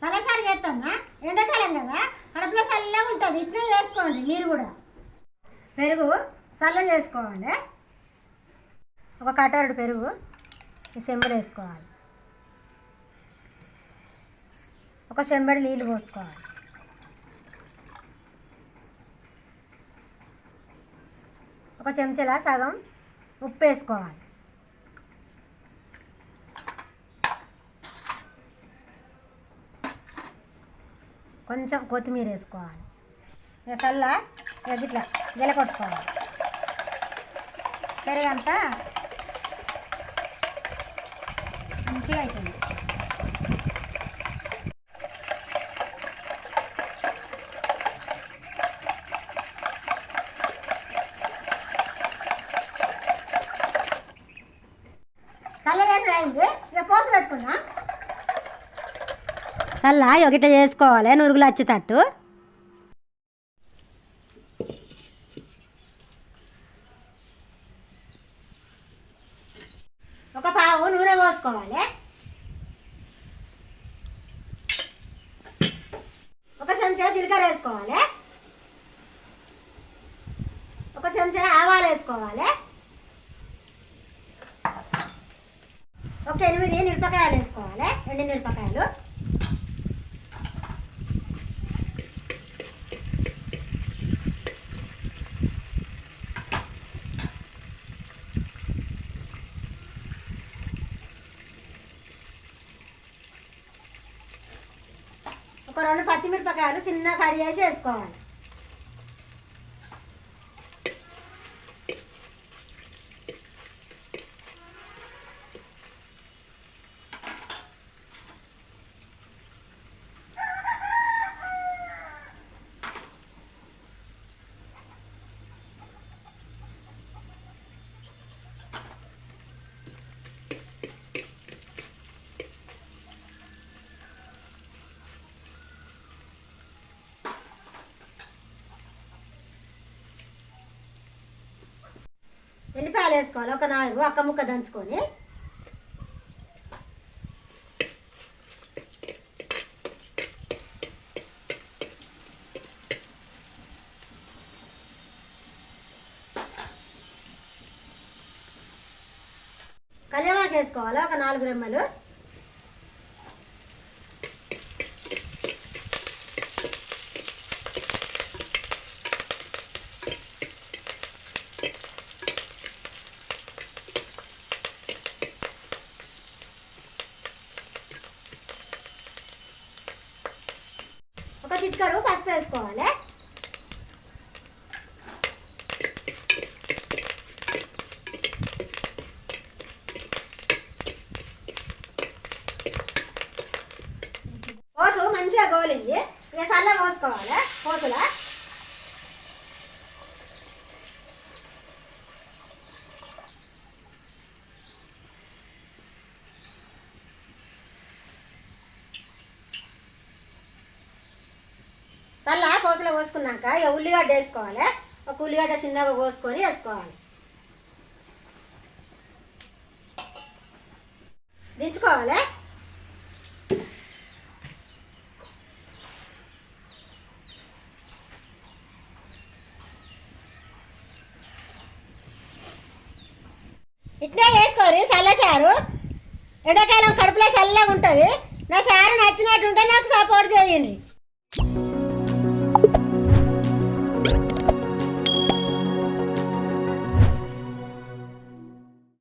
సలసాలు చేస్తామా ఎండాకాలం కదా కడుపులో చల్లగా ఉంటుంది. ఇట్లే చేసుకోండి మీరు కూడా. పెరుగు చల్ల చేసుకోవాలి. ఒక కటారుడు పెరుగు సెంబడి వేసుకోవాలి. ఒక చెంబడి నీళ్ళు పోసుకోవాలి. ఒక చెంచాల సగం ఉప్పు వేసుకోవాలి. కొంచెం కొత్తిమీర వేసుకోవాలి. ఇక చల్ల ఇక ఇట్లా గెల కొట్టుకోవాలి పెరుగంతా మంచిగా అవుతుంది చల్ల చేసి అయింది. ఇక పోసు పెట్టుకుందాం. అలా ఒకట చేసుకోవాలి నురుగులు వచ్చేటట్టు ఒక పావు నూనె పోసుకోవాలి. ఒక చెంచా జీలకర్ర వేసుకోవాలి. ఒక చెంచా ఆవాలు వేసుకోవాలి. ఒక ఎనిమిది మిరపకాయలు వేసుకోవాలి ఎండి మిరపకాయలు. ఒక రెండు పచ్చిమిరపకాయలు చిన్న కడి చేసి వేసుకోవాలి. ఎల్లిపాయలు వేసుకోవాలి? ఒక నాలుగు అక్క ముక్క దంచుకొని. కళ్యామాకు వేసుకోవాలి ఒక నాలుగు రెమ్మలు. చిట్కడు పసుపు వేసుకోవాలి. పోసు మంచిగా గోలింది. ఇక చల్ల పోసుకోవాలి. పోసులా చల్ల పోసుకున్నాక ఇక ఉల్లిగడ్డ వేసుకోవాలి. ఒక ఉల్లిగడ్డ చిన్నగా కోసుకొని వేసుకోవాలి. దించుకోవాలి? ఇట్లా వేసుకోరు చల్ల చారు. ఎండాకాలం కడుపులో చల్లగా ఉంటుంది. నా చారు నచ్చినట్టుంటే నాకు సపోర్ట్ చేయండి.